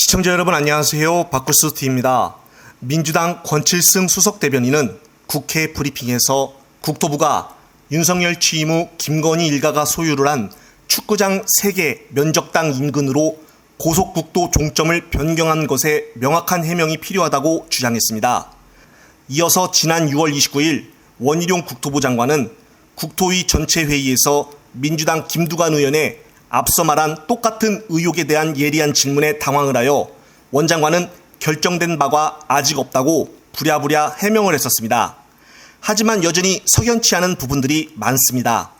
시청자 여러분 안녕하세요. 박구스티입니다. 민주당 권칠승 수석 대변인은 국회 브리핑에서 국토부가 윤석열 취임 후 김건희 일가가 소유를 한 축구장 3개 면적당 인근으로 고속국도 종점을 변경한 것에 명확한 해명이 필요하다고 주장했습니다. 이어서 지난 6월 29일 원희룡 국토부 장관은 국토위 전체 회의에서 민주당 김두관 의원의 앞서 말한 똑같은 의혹에 대한 예리한 질문에 당황을 하여 원 장관은 결정된 바가 아직 없다고 부랴부랴 해명을 했었습니다. 하지만 여전히 석연치 않은 부분들이 많습니다.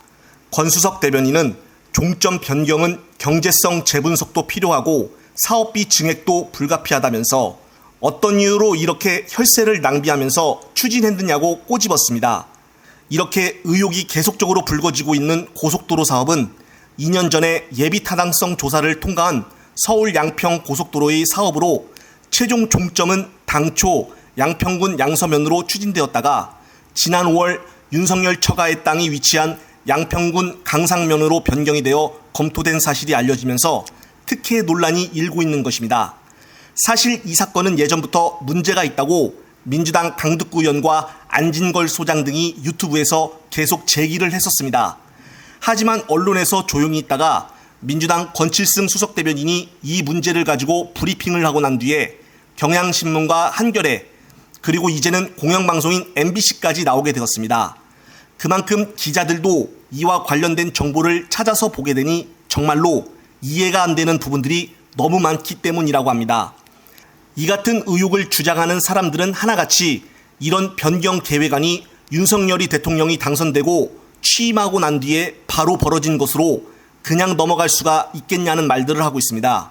권수석 대변인은 종점 변경은 경제성 재분석도 필요하고 사업비 증액도 불가피하다면서 어떤 이유로 이렇게 혈세를 낭비하면서 추진했느냐고 꼬집었습니다. 이렇게 의혹이 계속적으로 불거지고 있는 고속도로 사업은 2년 전에 예비 타당성 조사를 통과한 서울 양평 고속도로의 사업으로 최종 종점은 당초 양평군 양서면으로 추진되었다가 지난 5월 윤석열 처가의 땅이 위치한 양평군 강상면으로 변경이 되어 검토된 사실이 알려지면서 특혜 논란이 일고 있는 것입니다. 사실 이 사건은 예전부터 문제가 있다고 민주당 강득구 의원과 안진걸 소장 등이 유튜브에서 계속 제기를 했었습니다. 하지만 언론에서 조용히 있다가 민주당 권칠승 수석 대변인이 이 문제를 가지고 브리핑을 하고 난 뒤에 경향신문과 한겨레 그리고 이제는 공영방송인 MBC까지 나오게 되었습니다. 그만큼 기자들도 이와 관련된 정보를 찾아서 보게 되니 정말로 이해가 안 되는 부분들이 너무 많기 때문이라고 합니다. 이 같은 의혹을 주장하는 사람들은 하나같이 이런 변경 계획안이 윤석열이 대통령이 당선되고 취임하고 난 뒤에 바로 벌어진 것으로 그냥 넘어갈 수가 있겠냐는 말들을 하고 있습니다.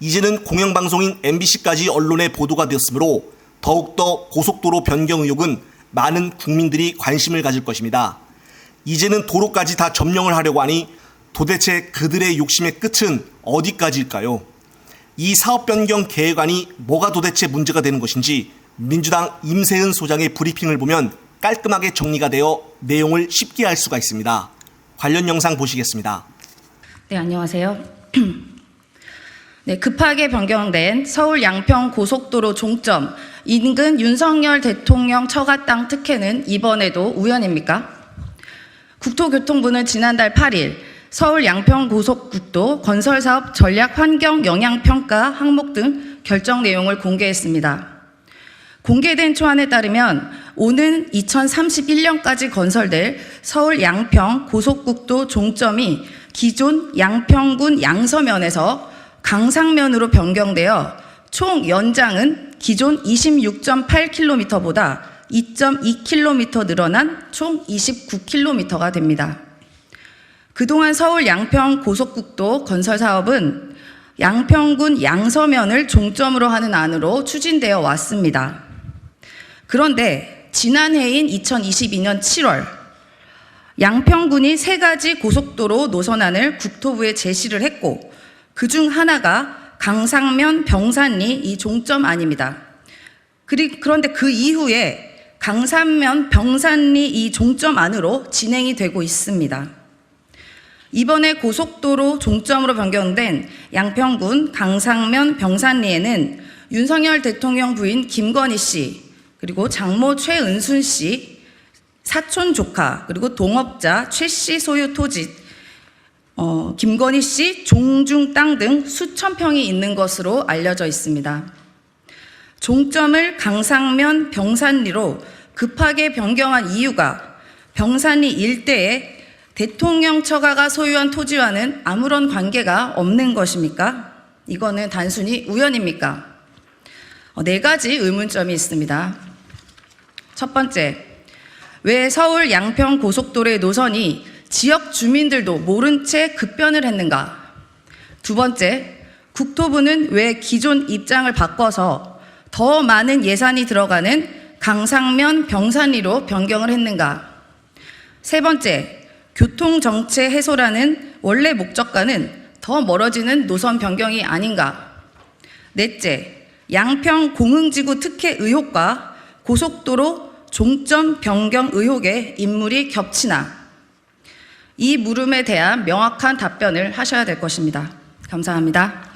이제는 공영방송인 MBC까지 언론에 보도가 되었으므로 더욱더 고속도로 변경 의혹은 많은 국민들이 관심을 가질 것입니다. 이제는 도로까지 다 점령을 하려고 하니 도대체 그들의 욕심의 끝은 어디까지일까요? 이 사업 변경 계획안이 뭐가 도대체 문제가 되는 것인지 민주당 임세은 소장의 브리핑을 보면 깔끔하게 정리가 되어 내용을 쉽게 알 수가 있습니다. 관련 영상 보시겠습니다. 네, 안녕하세요. 네, 급하게 변경된 서울 양평 고속도로 종점 인근 윤석열 대통령 처가 땅 특혜는 이번에도 우연입니까? 국토교통부는 지난달 8일 서울 양평 고속국도 건설 사업 전략 환경 영향 평가 항목 등 결정 내용을 공개했습니다. 공개된 초안에 따르면 오는 2031년까지 건설될 서울 양평 고속국도 종점이 기존 양평군 양서면에서 강상면으로 변경되어 총 연장은 기존 26.8km보다 2.2km 늘어난 총 29km가 됩니다. 그동안 서울 양평 고속국도 건설 사업은 양평군 양서면을 종점으로 하는 안으로 추진되어 왔습니다. 그런데 지난해인 2022년 7월 양평군이 세 가지 고속도로 노선안을 국토부에 제시를 했고 그 중 하나가 강상면 병산리 이 종점안입니다. 그런데 그 이후에 강산면 병산리 이 종점안으로 진행이 되고 있습니다. 이번에 고속도로 종점으로 변경된 양평군 강상면 병산리에는 윤석열 대통령 부인 김건희 씨, 그리고 장모 최은순 씨, 사촌 조카, 그리고 동업자 최 씨 소유 토지, 어, 김건희 씨 종중 땅 등 수천 평이 있는 것으로 알려져 있습니다. 종점을 강상면 병산리로 급하게 변경한 이유가 병산리 일대에 대통령 처가가 소유한 토지와는 아무런 관계가 없는 것입니까? 이거는 단순히 우연입니까? 어, 네 가지 의문점이 있습니다. 첫 번째, 왜 서울 양평 고속도로의 노선이 지역 주민들도 모른 채 급변을 했는가? 두 번째, 국토부는 왜 기존 입장을 바꿔서 더 많은 예산이 들어가는 강상면 병산리로 변경을 했는가? 세 번째, 교통정체 해소라는 원래 목적과는 더 멀어지는 노선 변경이 아닌가? 넷째, 양평 공흥지구 특혜 의혹과 고속도로 종점 변경 의혹의 인물이 겹치나? 이 물음에 대한 명확한 답변을 하셔야 될 것입니다. 감사합니다.